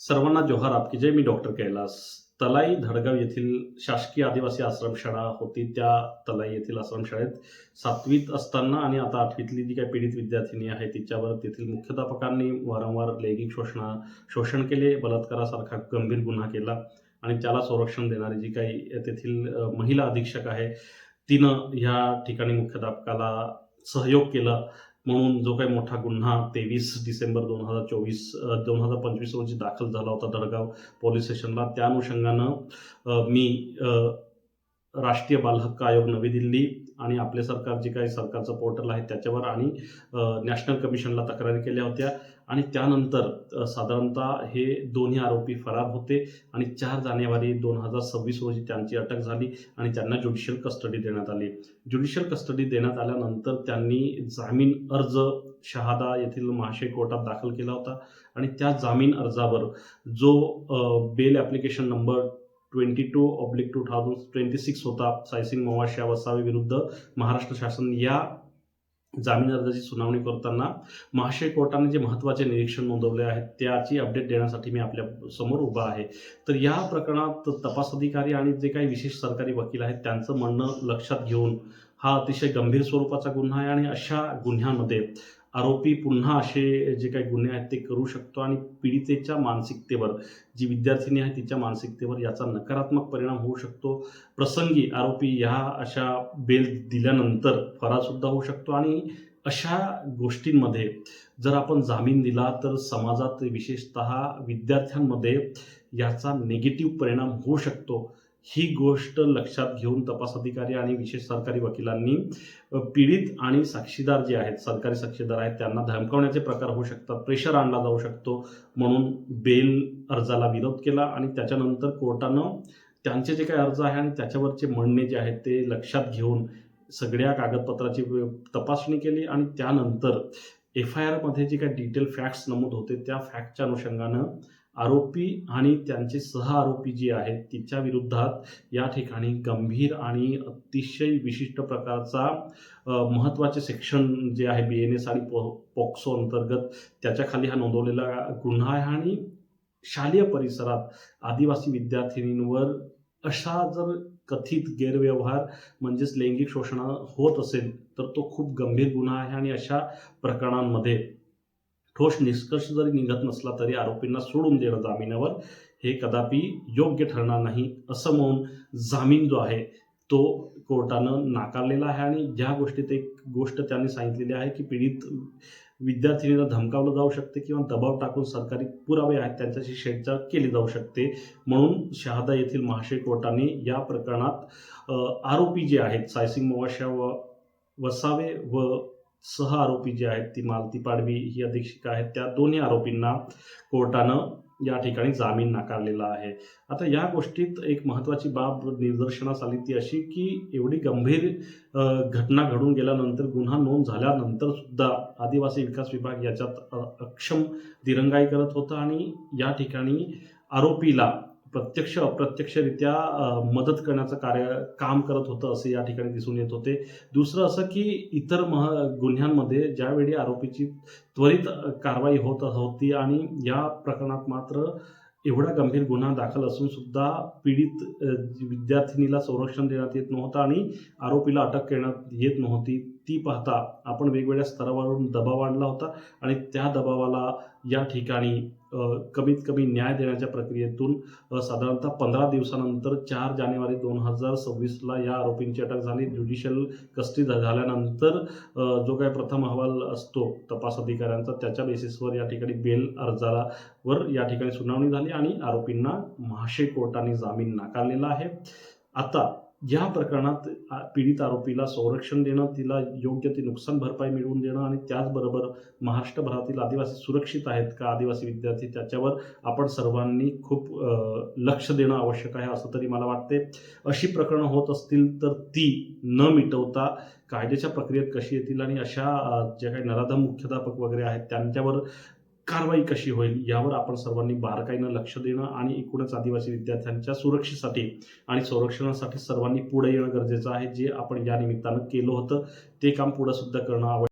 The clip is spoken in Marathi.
सर्वांना जोहार आपकी. जय मी डॉक्टर कैलास. तलाई धडगाव येथील शासकीय आदिवासी आश्रमशाळा होती. त्या तलाई येथील आश्रमशाळेत सातवीत असताना आणि आता आठवीतली जी काही पीडित विद्यार्थिनी आहे तिच्यावर तेथील मुख्याध्यापकांनी वारंवार लैंगिक शोषणा शोषण केले बलात्कारासारखा गंभीर गुन्हा केला आणि त्याला संरक्षण देणारी जी काही तेथील महिला अधीक्षक आहे तिनं ह्या ठिकाणी मुख्याध्यापकाला सहयोग केला. म्हणून जो काही मोठा गुन्हा तेवीस डिसेंबर दोन हजार चोवीस दोन हजार पंचवीस रोजी दाखल झाला होता दडगाव पोलीस स्टेशनला. त्या अनुषंगानं मी राष्ट्रीय बालहक्क आयोग नवी दिल्ली आणि आपले सरकार जे काही सरकारचं पोर्टल आहे त्याच्यावर आणि नॅशनल कमिशनला तक्रारी केल्या होत्या. आणि त्यानंतर साधारणतः हे दोन्ही आरोपी फरार होते आणि चार जानेवारी दोन हजार सव्वीस रोजी त्यांची अटक झाली आणि त्यांना ज्युडिशियल कस्टडी देण्यात आली. ज्युडिशियल कस्टडी देण्यात आल्यानंतर त्यांनी जामीन अर्ज शहादा येथील महाशय कोर्टात दाखल केला होता आणि त्या जामीन अर्जावर जो bail application number twenty two oblique two thousand twenty six होता सायसिंग मोवाशिया वसावे विरुद्ध महाराष्ट्र शासन या जामीन अर्जाची सुनावणी करताना महाशय कोर्टाने जे महत्त्वाचे निरीक्षण नोंदवले आहेत त्याची अपडेट देण्यासाठी मी आपल्यासमोर उभा आहे. तर या प्रकरणात तपास अधिकारी आणि जे काही विशेष सरकारी वकील आहेत त्यांचं म्हणणं लक्षात घेऊन हा अतिशय गंभीर स्वरूपाचा गुन्हा आहे आणि अशा गुन्ह्यामध्ये आरोपी पुन्हा असे जे काही गुन्हे आहेत ते करू शकतो आणि पीडितेच्या मानसिकतेवर जी विद्यार्थिनी आहे तिच्या मानसिकतेवर याचा नकारात्मक परिणाम होऊ शकतो. प्रसंगी आरोपी ह्या अशा बेल दिल्यानंतर फरारसुद्धा होऊ शकतो आणि अशा गोष्टींमध्ये जर आपण जामीन दिला तर समाजात विशेषत विद्यार्थ्यांमध्ये याचा निगेटिव्ह परिणाम होऊ शकतो. ही गोष्ट लक्षात घेऊन तपास अधिकारी आणि विशेष सरकारी वकिलांनी पीडित आणि साक्षीदार जे आहेत सरकारी साक्षीदार आहेत त्यांना धमकावण्याचे प्रकार होऊ शकतात प्रेशर आणला जाऊ शकतो म्हणून बेल अर्जाला विरोध केला आणि त्याच्यानंतर कोर्टानं त्यांचे जे काही अर्ज आहे आणि त्याच्यावरचे म्हणणे जे आहेत ते लक्षात घेऊन सगळ्या कागदपत्राची तपासणी केली आणि त्यानंतर एफ आय आरमध्ये जे काही डिटेल फॅक्ट्स नमूद होते त्या फॅक्टच्या अनुषंगानं आरोपी आणि त्यांचे सह आरोपी जे आहेत तिच्या विरुद्धात या ठिकाणी गंभीर आणि अतिशय विशिष्ट प्रकारचा महत्त्वाचे सेक्शन जे आहे बी एन एस आणि पो पॉक्सो अंतर्गत त्याच्याखाली हा नोंदवलेला गुन्हा आहे आणि शालेय परिसरात आदिवासी विद्यार्थिनींवर अशा जर कथित गैरव्यवहार म्हणजेच लैंगिक शोषण होत असेल तर तो खूप गंभीर गुन्हा आहे आणि अशा प्रकरणांमध्ये ठोस निष्कर्ष जरी निघत नसला तरी आरोपींना सोडून देणं जामिनावर हे कदापि योग्य ठरणार नाही असं म्हणून जामीन जो आहे तो कोर्टानं नाकारलेला आहे आणि ज्या गोष्टीत एक गोष्ट त्यांनी सांगितलेली आहे की पीडित विद्यार्थिनीला धमकावलं जाऊ शकते किंवा दबाव टाकून सरकारी पुरावे आहेत त्यांच्याशी छेडछाड केली जाऊ शकते. म्हणून शहादा येथील महाशय कोर्टाने या प्रकरणात आरोपी जे आहेत सायसिंग मवाशा व वसावे व सह आरोपी जे आहेत ती मालती पाडवी ही अधीक्षिका आहेत. त्या दोन्ही आरोपींना कोर्टानं या ठिकाणी जामीन नाकारलेला आहे. आता या गोष्टीत एक महत्त्वाची बाब निदर्शनास आली ती अशी की एवढी गंभीर घटना घडून गेल्यानंतर गुन्हा नोंद झाल्यानंतर सुद्धा आदिवासी विकास विभाग याच्यात अक्षम दिरंगाई करत होता आणि या ठिकाणी आरोपीला प्रत्यक्ष अप्रत्यक्षरित्या मदत करण्याचं कार्य काम करत होतं असे या ठिकाणी दिसून येत होते. दुसरं असं की इतर मह गुन्ह्यांमध्ये ज्यावेळी आरोपीची त्वरित कारवाई होत होती आणि या प्रकरणात मात्र एवढा गंभीर गुन्हा दाखल असून सुद्धा पीडित विद्यार्थिनीला संरक्षण देण्यात येत नव्हतं आणि आरोपीला अटक करण्यात येत नव्हती. ती पाहता आपण वेगवेगळ्या स्तरावरून दबाव आणला होता आणि त्या दबावाला या ठिकाणी कमीत कमी न्याय देण्याच्या प्रक्रियेतून साधारणतः पंधरा दिवसानंतर चार जानेवारी दोन हजार सव्वीसला या आरोपींची अटक झाली. ज्युडिशियल कस्टडी झाल्यानंतर जो काही प्रथम अहवाल असतो तपास अधिकाऱ्यांचा त्याच्या बेसिसवर या ठिकाणी बेल अर्जाला वर या ठिकाणी सुनावणी झाली आणि आरोपींना महाशे कोर्टाने जामीन नाकारलेला आहे. आता या प्रकरणात पीडित आरोपीला संरक्षण देणं तिला योग्य ती नुकसान भरपाई मिळवून देणं आणि त्याचबरोबर महाराष्ट्रभरातील आदिवासी सुरक्षित आहेत का आदिवासी विद्यार्थी त्याच्यावर आपण सर्वांनी खूप लक्ष देणं आवश्यक आहे असं तरी मला वाटते अशी प्रकरणं होत असतील तर ती न मिटवता कायद्याच्या प्रक्रियेत कशी येतील आणि अशा ज्या काही नराधम मुख्याध्यापक वगैरे आहेत त्यांच्यावर कारवाई कशी होईल यावर आपण सर्वांनी बारकाईनं लक्ष देणं आणि एकूणच आदिवासी विद्यार्थ्यांच्या सुरक्षेसाठी आणि संरक्षणासाठी सर्वांनी पुढे येणं गरजेचं आहे जे आपण या निमित्तानं केलं होतं. ते काम पुढं सुद्धा करणं आवश्यक